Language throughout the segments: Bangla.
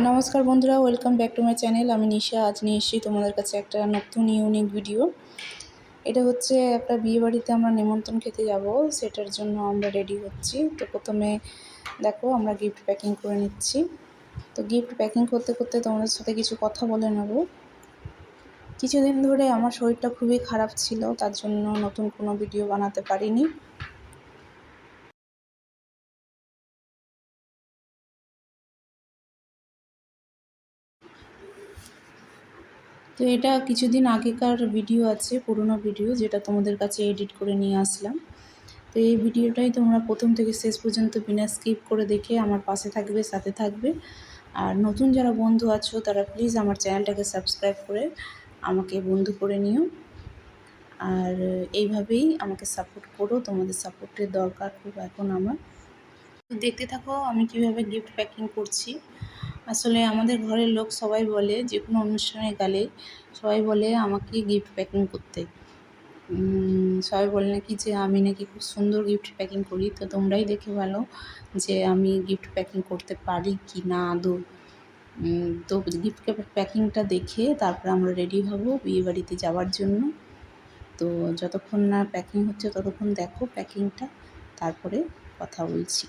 নমস্কার বন্ধুরা welcome back to my channel আমি নিশা, আজ নিয়ে এসেছি তোমাদের কাছে একটা নতুন ইউনিক ভিডিও এটা হচ্ছে একটা বিয়ে বাড়িতে আমরা নিমন্ত্রণ খেতে যাব, সেটার জন্য আমরা রেডি হচ্ছি। তো প্রথমে দেখো, আমরা গিফট প্যাকিং করে নিচ্ছি। তো গিফট প্যাকিং করতে করতে তোমাদের সাথে কিছু কথা বলে নেব। কিছুদিন ধরে আমার শরীরটা খুবই খারাপ ছিল, তার জন্য নতুন কোনো ভিডিও বানাতে পারিনি। তো এটা কিছুদিন আগেকার ভিডিও আছে, পুরনো ভিডিও যেটা তোমাদের কাছে এডিট করে নিয়ে আসলাম। তো এই ভিডিওটাই তোমরা প্রথম থেকে শেষ পর্যন্ত বিনা স্কিপ করে দেখে আমার পাশে থাকবে, সাথে থাকবে। আর নতুন যারা বন্ধু আছো, তারা প্লিজ আমার চ্যানেলটাকে সাবস্ক্রাইব করে আমাকে বন্ধু করে নিও। আর এইভাবেই আমাকে সাপোর্ট করো, তোমাদের সাপোর্টের দরকার খুব এখন আমার। দেখতে থাকো আমি কীভাবে গিফট প্যাকিং করছি। আসলে আমাদের ঘরের লোক সবাই বলে যে কোনো অনুষ্ঠানে গেলে সবাই বলে, আমাকে গিফট প্যাকিং করতে। সবাই বলে নাকি যে, আমি নাকি খুব সুন্দর গিফট প্যাকিং করি। তো তোমরাই দেখে ভালো যে, আমি গিফট প্যাকিং করতে পারি কি না আদৌ। তো গিফট প্যাকিংটা দেখে তারপরে আমরা রেডি হব বিয়ে বাড়িতে যাওয়ার জন্য। তো যতক্ষণ না প্যাকিং হচ্ছে, ততক্ষণ দেখো প্যাকিংটা তারপরে কথা বলছি।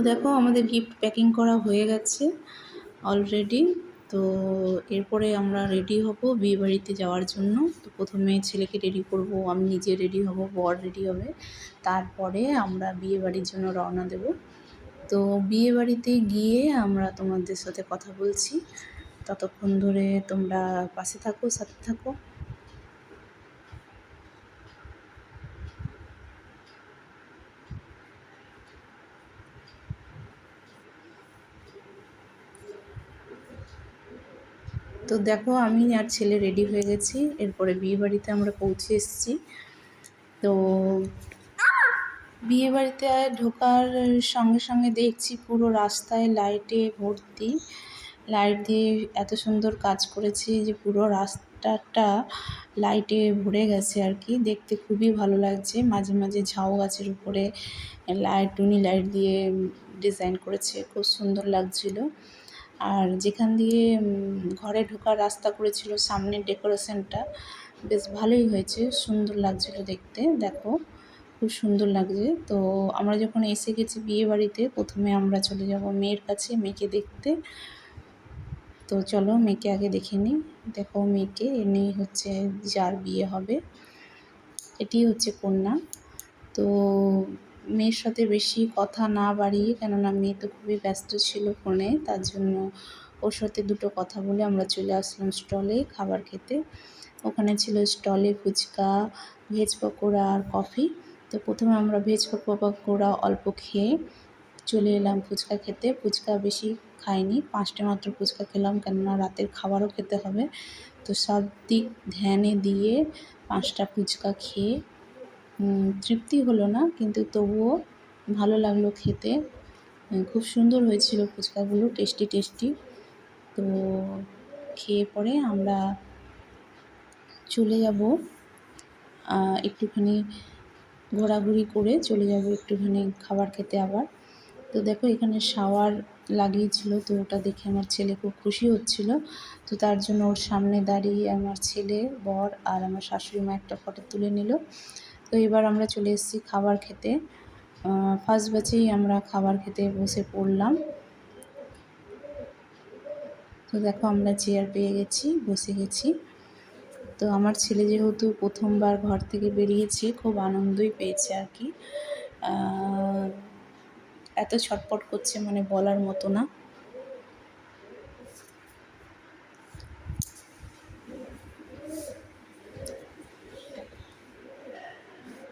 দেখো আমাদের গিফট প্যাকিং করা হয়ে গেছে অলরেডি তো এরপরে আমরা রেডি হব বিয়ে বাড়িতে যাওয়ার জন্য। তো প্রথমে ছেলেকে রেডি করব, আমি নিজে রেডি হব, বর রেডি হবে। তারপরে আমরা বিয়ে বাড়ির জন্য রওনা দেব। তো বিয়ে বাড়িতে গিয়ে আমরা তোমাদের সাথে কথা বলছি। ততক্ষণ ধরে তোমরা পাশে থাকো, সাথে থাকো। তো দেখো, আমি আর ছেলে রেডি হয়ে গেছি। এরপরে বিয়ে বাড়িতে আমরা পৌঁছে এসেছি। তো বিয়ে বাড়িতে ঢোকার সঙ্গে সঙ্গে দেখছি পুরো রাস্তায় লাইটে ভর্তি। লাইট দিয়ে এত সুন্দর কাজ করেছে যে পুরো রাস্তাটা লাইটে ভরে গেছে আর কি। দেখতে খুবই ভালো লাগছে। মাঝে মাঝে ঝাউ গাছের উপরে লাইট টুনি লাইট দিয়ে ডিজাইন করেছে। খুব সুন্দর লাগছিল। আর যেখান দিয়ে ঘরে ঢোকার রাস্তা করেছিল সামনের ডেকোরেশনটা, বেশ ভালোই হয়েছে। সুন্দর লাগছিল দেখতে, দেখো, খুব সুন্দর লাগছে। তো আমরা যখন এসে গেছি বিয়ে বাড়িতে, প্রথমে আমরা চলে যাব মেয়ের কাছে, মেয়েকে দেখতে। তো চলো, মেয়েকে আগে দেখে নিই। দেখো, মেয়েকে এনে হচ্ছে যার বিয়ে হবে। এটি হচ্ছে কন্যা। তো মেয়ের সাথে বেশি কথা না বাড়িয়ে, কেননা মেয়ে তো খুবই ব্যস্ত ছিল ফোনে, তার জন্য ওর সাথে দুটো কথা বলে আমরা চলে আসলাম স্টলে খাবার খেতে। ওখানে ছিল স্টলে ফুচকা, ভেজ পকোড়া আর কফি। তো প্রথমে আমরা ভেজ পকোড়া অল্প খেয়ে চলে এলাম ফুচকা খেতে। ফুচকা বেশি খাইনি, পাঁচটা মাত্র ফুচকা খেলাম, কেননা রাতের খাবারও খেতে হবে। তো সব দিক ধ্যানে দিয়ে পাঁচটা ফুচকা খেয়ে তৃপ্তি হলো না, কিন্তু তবুও ভালো লাগল খেতে। খুব সুন্দর হয়েছিল ফুচকাগুলো, টেস্টি টেস্টি। তো খেয়ে পরে আমরা চলে যাব একটুখানি ঘোরাঘুরি করে চলে যাব একটুখানি খাবার খেতে আবার। তো দেখো, এখানে শাওয়ার লাগিয়েছিল, তো ওটা দেখে আমার ছেলে খুব খুশি হচ্ছিল। তো তার জন্য ওর সামনে দাঁড়িয়ে আমার ছেলে, বর আর আমার শাশুড়ি মা একটা ফটো তুলে নিল। তো এবার আমরা চলে এসেছি খাবার খেতে। ফার্স্ট ব্যাচেই আমরা খাবার খেতে বসে পড়লাম। তো দেখো আমরা চেয়ার পেয়ে গেছি, বসে গেছি। তো আমার ছেলে যেহেতু প্রথমবার ঘর থেকে বেরিয়েছে, খুব আনন্দই পেয়েছে আর কি। এত ছটপট করছে মানে বলার মতো না।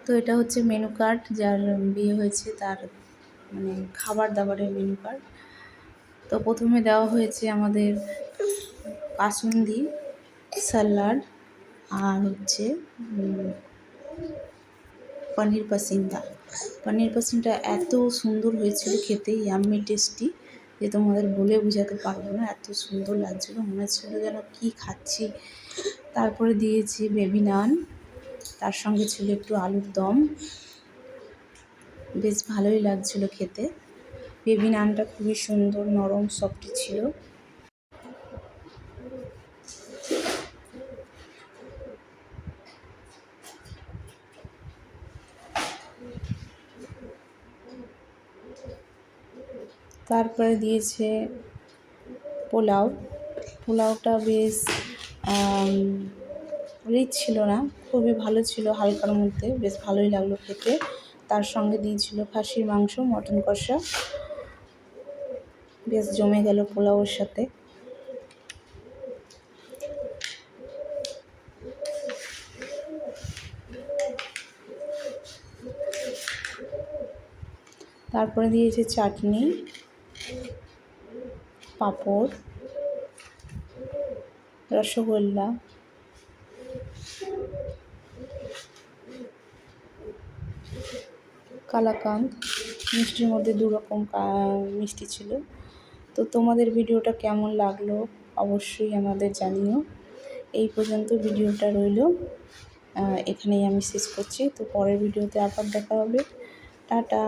তো এটা হচ্ছে মেনু কার্ড যার বিয়ে হয়েছে তার মানে খাবার দাবারের মেনু কার্ড তো প্রথমে দেওয়া হয়েছে আমাদের কাসুন্দি স্যালাড আর হচ্ছে পনির পাসিন্দা। পনির পাসিনটা এত সুন্দর হয়েছিল খেতে ইয়াম্মি টেস্টি যে তোমাদের বলে বোঝাতে পারব না, এত সুন্দর লাগছিল, মনে হচ্ছিল যেন কী খাচ্ছি। তারপরে দিয়েছি বেবি নান। তার সঙ্গে ছিল একটু আলুর দম। বেশ ভালোই লাগছিল খেতে। বেবি নানটা খুবই সুন্দর, নরম সফটি ছিল। তারপরে দিয়েছে পোলাও। পোলাওটা বেশ রিচ ছিল না। খুবই ভালো ছিল হালকার মধ্যে, বেশ ভালোই লাগল খেতে। তার সঙ্গে দিয়েছিল খাসির মাংস, মটন কষা। বেশ জমে গেল পোলাওর সাথে। তারপরে দিয়েছে চাটনি, পাঁপড়, রসগোল্লা। কালাকান্দ মিষ্টির মধ্যে দু রকম মিষ্টি ছিল। তো তোমাদের ভিডিওটা কেমন লাগল অবশ্যই আমাদের জানিও। এই পর্যন্ত ভিডিওটা রইল। এখানেই আমি শেষ করছি। তো পরের ভিডিওতে আবার দেখা হবে। টাটা।